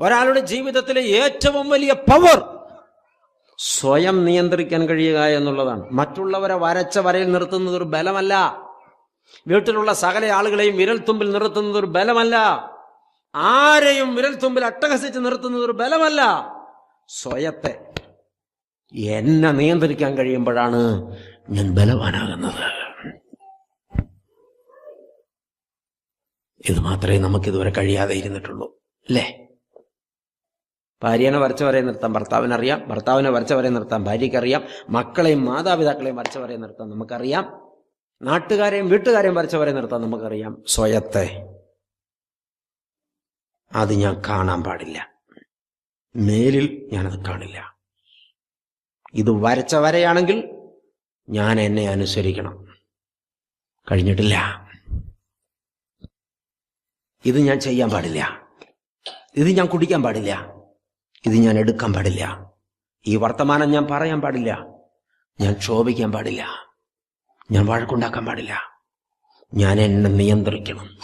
ഒരാളുടെ ജീവിതത്തിലെ ഏറ്റവും വലിയ പവർ സ്വയം നിയന്ത്രിക്കാൻ കഴിയുക എന്നുള്ളതാണ്. മറ്റുള്ളവരെ വരച്ച വരയിൽ നിർത്തുന്നത് ഒരു ബലമല്ല. വീട്ടിലുള്ള സകല ആളുകളെയും വിരൽത്തുമ്പിൽ നിർത്തുന്നത് ഒരു ബലമല്ല. ആരെയും വിരൽത്തുമ്പിൽ അട്ടഹസിച്ച് നിർത്തുന്നത് ഒരു ബലമല്ല. സ്വയത്തെ എന്നെ നിയന്ത്രിക്കാൻ കഴിയുമ്പോഴാണ് ഞാൻ ബലവാനാകുന്നത്. ഇത് മാത്രമേ നമുക്കിതുവരെ കഴിയാതെ ഇരുന്നിട്ടുള്ളൂ അല്ലേ? ഭാര്യനെ വരച്ച വരെ നിർത്താം ഭർത്താവിനറിയാം ഭർത്താവിനെ വരച്ച വരെ നിർത്താം ഭാര്യയ്ക്കറിയാം മക്കളെയും മാതാപിതാക്കളെയും വരച്ച വരെ നിർത്താം നമുക്കറിയാം. നാട്ടുകാരെയും വീട്ടുകാരെയും വരച്ച വരെ നിർത്താം നമുക്കറിയാം. സ്വയത്തെ അത് ഞാൻ കാണാൻ പാടില്ല. മേലിൽ ഞാനത് കാണില്ല. ഇത് വരച്ച വരെയാണെങ്കിൽ ഞാൻ എന്നെ അനുസരിക്കണം. കഴിഞ്ഞിട്ടില്ല. ഇത് ഞാൻ ചെയ്യാൻ പാടില്ല. ഇത് ഞാൻ കുടിക്കാൻ പാടില്ല. ഇത് ഞാൻ എടുക്കാൻ പാടില്ല. ഈ വർത്തമാനം ഞാൻ പറയാൻ പാടില്ല. ഞാൻ ക്ഷോഭിക്കാൻ പാടില്ല. ഞാൻ വഴക്കുണ്ടാക്കാൻ പാടില്ല. ഞാൻ എന്നെ നിയന്ത്രിക്കണം.